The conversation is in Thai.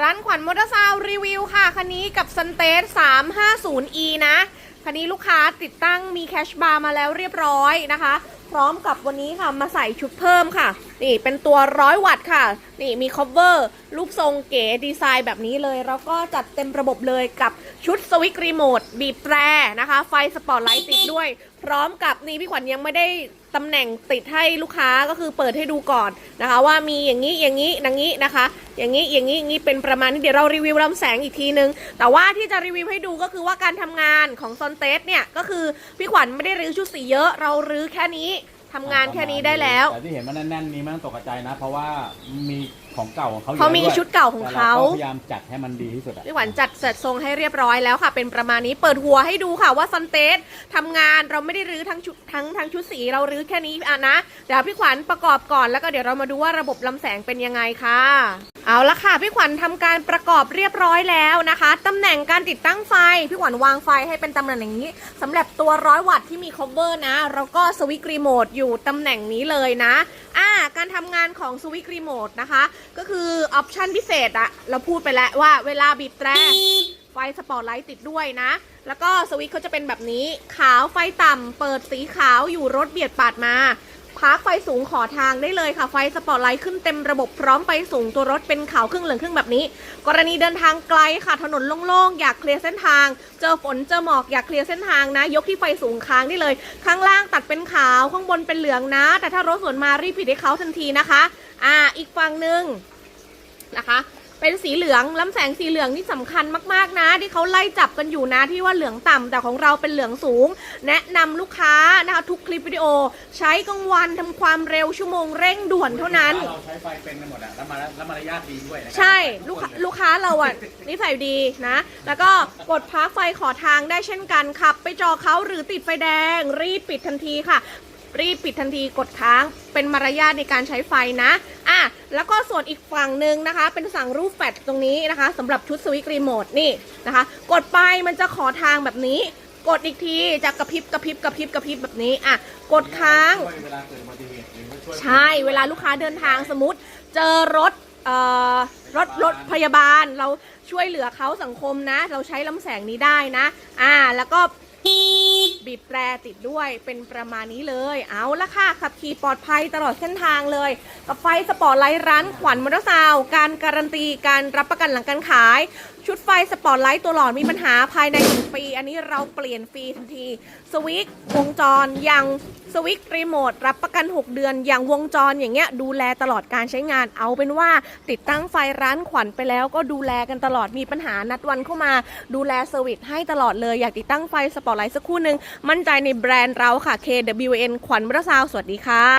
ร้านขวัญมอเตอร์ซาวน์รีวิวค่ะคันนี้กับ s ันเตส 350e นะคันนี้ลูกค้าติดตั้งมีแคชบาร์มาแล้วเรียบร้อยนะคะ พร้อมกับวันนี้ค่ะมาใส่ชุดเพิ่มค่ะนี่เป็นตัวร้อยวัตต์ค่ะ นี่มี cover รูปทรงเก๋ดีไซน์แบบนี้เลย แล้วก็จัดเต็มระบบเลยกับชุดสวิตช์รีโมทบีบแตรนะคะ ไฟสปอตไลท์ติดด้วย พร้อมกับนี่พี่ขวัญยังไม่ได้ตำแหน่งติดให้ลูกค้าก็คือเปิดให้ดูก่อนนะคะ ว่ามีอย่างนี้อย่างนี้อย่างนี้นะคะ อย่างนี้อย่างนี้อย่างนี้เป็นประมาณนี้เดี๋ยวเรารีวิวลำแสงอีกทีนึง แต่ว่าที่จะรีวิวให้ดูก็คือว่าการทำงานของซอนเตสเนี่ยก็คือพี่ขวัญไม่ได้รื้อชุดสีเยอะ เรารื้อแค่นี้ ทำงานแค่นี้ได้แล้ว แต่ที่เห็นมันแน่นๆนี้ไม่ต้องตกใจนะ เพราะว่ามี ของเก่าของเขาอยู่เขามีแล้ววยชุดเก่าของเขา แต่รก็พยายามจัดให้มันดีที่สุดอะ พี่ขวัญจัดเสร็จทรงให้เรียบร้อยแล้วค่ะ เป็นประมาณนี้เปิดหัวให้ดูค่ะว่าซันเตสทำงานเราไม่ได้รื้อทั้งชุดทั้งทั้งชุดสีเรารื้อแค่นี้อะนะเดี๋ยวพี่ขวัญประกอบก่อนแล้วก็เดี๋ยวเรามาดูว่าระบบลำแสงเป็นยังไงค่ะ เอาละค่ะพี่ขวัญทำการประกอบเรียบร้อยแล้วนะคะตำแหน่งการติดตั้งไฟพี่ขวัญวางไฟให้เป็นตำแหน่งอย่างนี้สำหรับตัวร้อยวัตต์ที่มี cover นะแล้วก็สวิตช์รีโมทอยู่ตำแหน่งนี้เลยนะอ่า การทำงานของสวิตช์รีโมทนะคะ ก็คือออปชันพิเศษอะเราพูดไปแล้วว่าเวลาบีบแตรไฟสปอตไลท์ติดด้วยนะ แล้วก็สวิตช์เขาจะเป็นแบบนี้ ขาวไฟต่ำเปิดสีขาวอยู่รถเบียดปาดมา พาร์คไฟสูงขอทางได้เลยค่ะไฟสปอตไลท์ขึ้นเต็มระบบพร้อมไฟสูงตัวรถเป็นขาวครึ่งเหลืองครึ่งแบบนี้ กรณีเดินทางไกลค่ะถนนโล่งๆ อยากเคลียร์เส้นทาง เจอฝนเจอหมอกอยากเคลียร์เส้นทางนะ ยกที่ไฟสูงค้างได้เลย ข้างล่างตัดเป็นขาวข้างบนเป็นเหลืองนะ แต่ถ้ารถสวนมารีบปิดให้เขาทันทีนะคะ อ่า อีกฝั่งหนึ่งนะคะ เป็นสีเหลืองลำแสงสีเหลืองนี่สำคัญมากๆนะ ที่เขาไล่จับกันอยู่นะที่ว่าเหลืองต่ำแต่ของเราเป็นเหลืองสูง แนะนำลูกค้านะคะทุกคลิปวิดีโอ ใช้กลางวันทำความเร็วชั่วโมงเร่งด่วนเท่านั้นเราใช้ไฟเป็นกันหมดอะแล้วมาแล้วมารยาทดีด้วยนะใช่ลูกค้าลูกค้าเราอะนิสัยดีนะ แล้วก็กดพักไฟขอทางได้เช่นกันขับ ไปจอเขาหรือติดไฟแดง รีบปิดทันทีค่ะ รีบปิดทันทีกดค้างเป็นมารยาทในการใช้ไฟนะอะแล้วก็ส่วนอีกฝั่งหนึ่งนะคะ เป็นสั่งรูปแฟลชตรงนี้นะคะสำหรับชุดสวิตช์รีโมทนี่นะคะ กดไปมันจะขอทางแบบนี้ กดอีกทีจะกระพริบกระพริบกระพริบกระพริบแบบนี้อะกดค้าง ช่วยเวลาเกิดอุบัติเหตุหรือว่าช่วยใช่เวลาลูกค้าเดินทางสมมติ เจอรถเอ่อรถรถพยาบาลเราช่วยเหลือเขาสังคมนะ เราใช้ลำแสงนี้ได้นะ อ่า แล้วก็ บีบแตรติดด้วยเป็นประมาณนี้เลย เอาละค่ะ ขับขี่ปลอดภัยตลอดเส้นทางเลย กับไฟสปอร์ตไลท์ร้านขวัญมอเตอร์ซาวน์การการันตีการรับประกันหลังการขาย ชุดไฟสปอร์ตไลท์ตัวหลอดมีปัญหาภายในหนึ่งปี อันนี้เราเปลี่ยนฟรีทันที สวิตช์วงจรยังสวิตช์รีโมทรับประกัน 6 เดือนอย่างวงจรอย่างเงี้ยดูแลตลอดการใช้งานเอาเป็นว่า ติดตั้งไฟร้านขวัญไปแล้วก็ดูแลกันตลอดมีปัญหานัดวันเข้ามา ดูแลเซอร์วิสให้ตลอดเลยอยากติดตั้งไฟสปอร์ตไลท์สักครู่หนึ่งมั่นใจในแบรนด์เราค่ะ KWN ขวัญมอเตอร์ซาวสวัสดีค่ะ